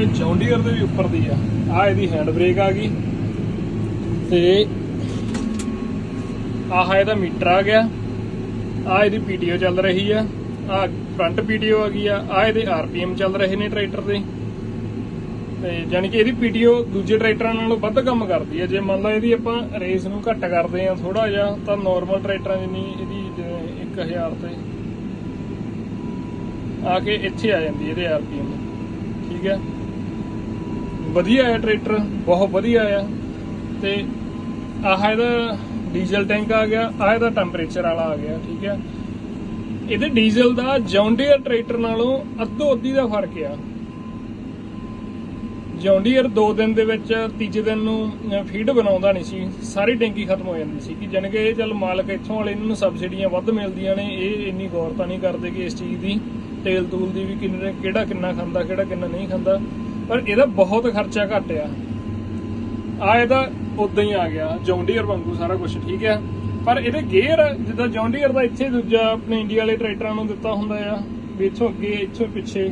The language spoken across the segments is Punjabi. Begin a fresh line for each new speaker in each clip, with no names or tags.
ਇਹ ਜੌਂਡੀਅਰ ਦੇ ਵੀ ਉੱਪਰ ਦੀ ਆ। ਆ ਇਹਦੀ ਹੈਂਡ ਬ੍ਰੇਕ ਆ ਗਈ। ਤੇ ਆਹ ਇਹਦਾ ਮੀਟਰ ਆ ਗਿਆ। ਆ ਇਹਦੀ ਪੀਟੀਓ ਚੱਲ ਰਹੀ ਆ। ਆ ਫਰੰਟ ਪੀਟੀਓ ਆ ਗਈ ਆ। ਆ ਇਹਦੇ ਆਰਪੀਐਮ ਚੱਲ ਰਹੇ ਨੇ ਟਰੈਕਟਰ ਦੇ। ਤੇ ਯਾਨੀ ਕਿ ਇਹਦੀ ਪੀਟੀਓ ਦੂਜੇ ਟਰੈਕਟਰਾਂ ਨਾਲੋਂ ਵੱਧ ਕੰਮ ਕਰਦੀ ਹੈ ਜੇ ਮੰਨ ਲਓ ਇਹਦੀ ਆਪਾਂ ਰੇਸ ਨੂੰ ਘੱਟ ਕਰਦੇ ਆ ਥੋੜਾ ਜਿਹਾ, ਤਾਂ ਨਾਰਮਲ ਟਰੈਕਟਰਾਂ ਜਿੰਨੀ ਇਹਦੀ ਜਿਵੇਂ 1000 ਤੇ ਆ ਕੇ ਇੱਥੇ ਆ ਜਾਂਦੀ ਹੈ ਇਹਦੇ ਆਰਪੀਐਮ ਠੀਕ ਹੈ ਵਧੀਆ ਹੈ ਟਰੈਕਟਰ, ਬਹੁਤ ਵਧੀਆ ਆ। ਤੇ ਆਹ ਇਹਦਾ ਡੀਜ਼ਲ ਟੈਂਕ ਆ ਗਿਆ ਆ ਇਹਦਾ ਟੈਂਪਰੇਚਰ ਵਾਲਾ ਆ ਗਿਆ, ਠੀਕ ਹੈ ਇਹਦੇ ਡੀਜ਼ਲ ਦਾ ਜੌਂਡੀਅਰ ਟਰੈਕਟਰ ਨਾਲੋਂ ਅੱਧੋ ਅੱਧੀ ਦਾ ਫ਼ਰਕ ਆ। ਜੌਂਡੀਅਰ 2 ਦਿਨ ਦੇ ਵਿੱਚ ਤੀਜੇ ਦਿਨ ਨੂੰ ਫੀਡ ਬਣਾਉਂਦਾ ਨਹੀਂ ਸੀ, ਸਾਰੀ ਟੈਂਕੀ ਖਤਮ ਹੋ ਜਾਂਦੀ ਸੀ ਕਿ ਜਾਣੀ ਕਿ ਇਹ ਚੱਲ ਮਾਲਕ ਇੱਥੋਂ ਵਾਲੇ ਇਹਨਾਂ ਨੂੰ ਸਬਸਿਡੀਆਂ ਵੱਧ ਮਿਲਦੀਆਂ ਨੇ, ਇਹ ਇੰਨੀ ਗੌਰ ਤਾਂ ਨਹੀਂ ਕਰਦੇ ਕਿ ਇਸ ਚੀਜ਼ ਦੀ ਤੇਲ ਤੂਲ ਦੀ ਵੀ ਕਿੰਨੇ ਕਿਹੜਾ ਕਿੰਨਾ ਖਾਂਦਾ, ਕਿਹੜਾ ਕਿੰਨਾ ਨਹੀਂ ਖਾਂਦਾ। ਪਰ ਇਹਦਾ ਬਹੁਤ ਖਰਚਾ ਘੱਟ ਆ। ਆ ਇਹਦਾ ਉਦਾਂ ਹੀ ਆ ਗਿਆ ਜੌਂਡੀਅਰ ਵਾਂਗੂ ਸਾਰਾ ਕੁਝ ਠੀਕ ਆ? ਪਰ ਇਹਦੇ ਗੇਅਰ ਜਿੱਦਾਂ ਜੌਂਡੀਅਰ ਦਾ ਇੱਥੇ ਦੂਜਾ ਆਪਣੇ ਇੰਡੀਆ ਵਾਲੇ ਟਰੈਕਟਰਾਂ ਨੂੰ ਦਿੱਤਾ ਹੁੰਦਾ ਆ, ਵੀ ਇੱਥੋਂ ਅੱਗੇ, ਇੱਥੋਂ ਪਿੱਛੇ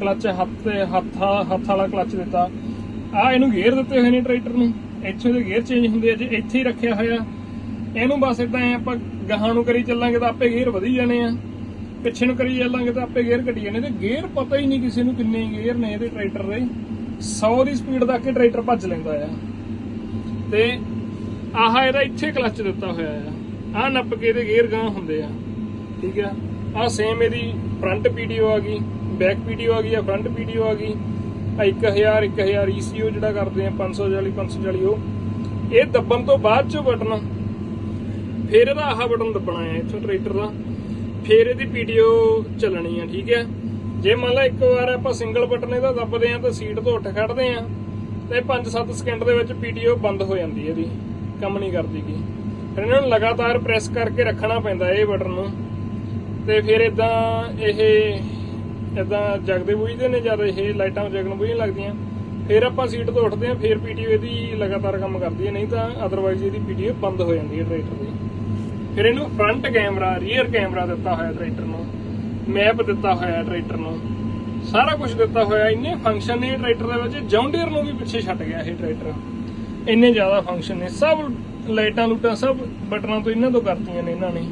ਕਲੱਚ ਹੱਥ ਤੇ, ਹੱਥ ਹੱਥ ਵਾਲਾ ਕਲੱਚ ਦਿੱਤਾ। ਆ ਇਹਨੂੰ ਗੇਅਰ ਦਿੱਤੇ ਹੋਏ ਨੇ ਟਰੈਕਟਰ ਨੂੰ। ਇੱਥੋਂ ਇਹਦੇ ਗੇਅਰ ਚੇਂਜ ਹੁੰਦੇ ਆ, ਜੇ ਇੱਥੇ ਹੀ ਰੱਖਿਆ ਹੋਇਆ। ਇਹਨੂੰ ਬਸ ਇਦਾਂ ਆਪਾਂ ਗਾਹਾਂ ਨੂੰ ਕਰੀ ਚੱਲਾਂਗੇ ਤਾਂ ਆਪੇ ਗੇਅਰ ਵਧੀ ਜਾਣੇ ਆ। ਪਿੱਛੇ ਨੂੰ ਕਰੀ ਚੱਲਾਂਗੇ ਤਾਂ ਆਪੇ ਗੇਅਰ ਕੱਢੀ ਜਾਣੇ। ਤੇ ਗੇਅਰ ਪਤਾ ਹੀ ਨਹੀਂ ਕਿਸੇ ਨੂੰ ਕਿੰਨੇ ਗੇਅਰ ਨੇ ਇਹਦੇ ਟਰੈਕਟਰ ਦੇ। 100 ਦੀ ਸਪੀਡ ਤੱਕ ਇਹ ਟਰੈਕਟਰ ਭੱਜ ਲੈਂਦਾ ਆ। ਤੇ ਆਹ ਇਹਦਾ ਇੱਥੇ ਕਲੱਚ ਦਿੱਤਾ ਹੋਇਆ ਆ। ਆ ਨੱਪ ਕੇ ਇਹਦੇ ਗੇਅਰ ਗਾਂ ਹੁੰਦੇ ਆ। ਠੀਕ ਆ? ਆ ਸੇਮ ਇਹਦੀ ਫਰੰਟ ਪੀਡੀਓ ਆ ਗਈ ਬੈਕ ਪੀਡੀਓ ਆ ਗਈ ਆ ਫਰੰਟ ਪੀਡੀਓ ਆ ਗਈ। ਆ 1000 1000 ECO ਜਿਹੜਾ ਕਰਦੇ ਆ 540 540 ਉਹ। ਇਹ ਦੱਬਣ ਤੋਂ ਬਾਅਦ ਚ ਬਟਨ ਫਿਰ ਇਹਦਾ ਆਹ ਬਟਨ ਦੱਬਣਾ ਹੈ ਇੱਥੋਂ ਟਰੈਕਟਰ ਦਾ। ਫਿਰ ਇਹਦੀ ਪੀਡੀਓ ਚੱਲਣੀ ਆ, ਠੀਕ ਹੈ ਜੇ ਮੰਨ ਲਾ ਇੱਕ ਵਾਰ ਆਪਾਂ ਸਿੰਗਲ ਬਟਨ ਇਹਦਾ ਦੱਬਦੇ ਆ, ਤਾਂ ਸੀਟ ਤੋਂ ਉੱਠ ਖੜਦੇ ਆ, ਤੇ 5-7 ਸਕਿੰਟ ਦੇ ਵਿੱਚ ਪੀਡੀਓ ਬੰਦ ਹੋ ਜਾਂਦੀ ਇਹਦੀ, ਕੰਮ ਨਹੀਂ ਕਰਦੀ ਗੀ। ਫਿਰ ਇਹਨਾਂ ਨੂੰ ਲਗਾਤਾਰ ਪ੍ਰੈਸ ਕਰਕੇ ਰੱਖਣਾ ਪੈਂਦਾ ਇਹ ਬਟਨ ਨੂੰ। ਤੇ ਫਿਰ ਇਦਾਂ ਇਹ ਇਦਾਂ ਜਗਦੇ ਬੁਝਦੇ ਨੇ ਜਦ ਇਹ ਲਾਈਟਾਂ ਜਗਣ ਬੁਝਣ ਲੱਗਦੀਆਂ। ਫਿਰ ਆਪਾਂ ਸੀਟ ਤੋਂ ਉੱਠਦੇ ਆ, ਫਿਰ ਪੀਟੀਓ ਇਹਦੀ ਲਗਾਤਾਰ ਕੰਮ ਕਰਦੀ ਹੈ ਨਹੀਂ ਤਾਂ ਅਦਰਵਾਈਜ਼ ਇਹਦੀ ਪੀਟੀਓ ਬੰਦ ਹੋ ਜਾਂਦੀ ਹੈ ਟਰੈਕਟਰ ਦੀ। ਫਿਰ ਇਹਨੂੰ ਫਰੰਟ ਕੈਮਰਾ ਰੀਅਰ ਕੈਮਰਾ ਦਿੱਤਾ ਹੋਇਆ ਟਰੈਕਟਰ ਨੂੰ ਮੈਪ ਦਿੱਤਾ ਹੋਇਆ ਟਰੈਕਟਰ ਨੂੰ। ਸਾਰਾ ਕੁਝ ਦਿੱਤਾ ਹੋਇਆ, ਇੰਨੇ ਫੰਕਸ਼ਨ ਨੇ ਟਰੈਕਟਰ ਦੇ ਵਿੱਚ, ਜੌਂਡੀਅਰ ਨੂੰ ਵੀ ਪਿੱਛੇ ਛੱਡ ਗਿਆ ਇਹ ਟਰੈਕਟਰ ਇੰਨੇ ਜ਼ਿਆਦਾ ਫੰਕਸ਼ਨ ਨੇ, ਸਭ ਲਾਈਟਾਂ ਲੂਟਾਂ, ਸਭ ਬਟਨਾਂ ਤੋਂ ਇਹਨਾਂ ਤੋਂ ਕਰਤੀਆਂ ਨੇ ਇਹਨਾਂ ਨੇ।